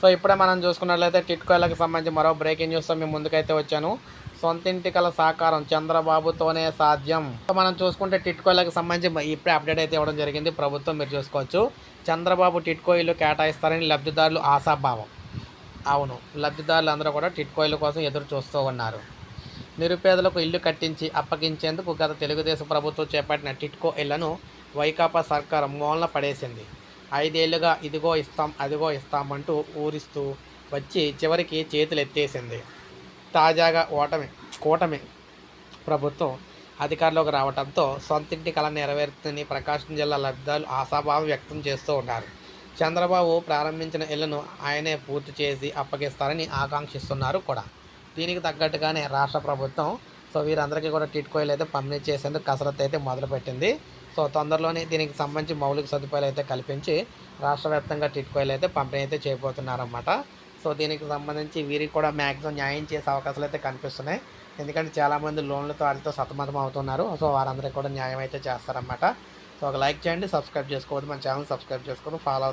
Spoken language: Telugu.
సో ఇప్పుడే మనం చూసుకున్నట్లయితే టిట్కోయిలకు సంబంధించి మరో బ్రేకింగ్ న్యూస్తో మేము ముందుకైతే వచ్చాను. సొంత ఇంటికల సాకారం చంద్రబాబుతోనే సాధ్యం. సో మనం చూసుకుంటే టిట్కోయిలకు సంబంధించి ఇప్పుడే అప్డేట్ అయితే ఇవ్వడం జరిగింది. ప్రభుత్వం మీరు చూసుకోవచ్చు. చంద్రబాబు టిట్కో ఇల్లు కేటాయిస్తారని లబ్ధిదారులు ఆశాభావం. అవును లబ్ధిదారులు అందరూ కూడా టిట్కోయిల కోసం ఎదురు చూస్తూ ఉన్నారు. నిరుపేదలకు ఇల్లు కట్టించి అప్పగించేందుకు గత తెలుగుదేశం ప్రభుత్వం చేపట్టిన టిట్కో ఇళ్ళను వైకాపా సర్కారం మూలన పడేసింది. ఐదేళ్ళుగా ఇదిగో ఇస్తాం అదిగో ఇస్తామంటూ ఊరిస్తూ వచ్చి చివరికి చేతులు ఎత్తేసింది తాజాగా ఓటమి కూటమి ప్రభుత్వం అధికారంలోకి రావడంతో సొంతింటి కళ నెరవేరుతుందని ప్రకాశం జిల్లా లబ్ధాలు ఆశాభావం వ్యక్తం చేస్తూ ఉన్నారు. చంద్రబాబు ప్రారంభించిన ఇళ్ళను ఆయనే పూర్తి చేసి అప్పగిస్తారని ఆకాంక్షిస్తున్నారు కూడా. దీనికి తగ్గట్టుగానే రాష్ట్ర ప్రభుత్వం సో వీరందరికీ కూడా టిట్కోయిల్ అయితే పంపిణీ చేసేందుకు కసరత్తు అయితే మొదలుపెట్టింది. సో తొందరలోనే దీనికి సంబంధించి మౌలిక సదుపాయాలు అయితే కల్పించి రాష్ట్ర వ్యాప్తంగా టిట్కోయిల్ అయితే పంపిణీ అయితే చేయబోతున్నారన్నమాట. సో దీనికి సంబంధించి వీరికి కూడా మ్యాక్సిమం న్యాయం చేసే అవకాశాలు అయితే కనిపిస్తున్నాయి. ఎందుకంటే చాలామంది లోన్లతో వాటితో సతమతం అవుతున్నారు. సో వారందరికీ కూడా న్యాయం అయితే చేస్తారన్నమాట. సో ఒక లైక్ చేయండి సబ్స్క్రైబ్ చేసుకోవద్దు. మన ఛానల్ సబ్స్క్రైబ్ చేసుకోవద్దు ఫాలో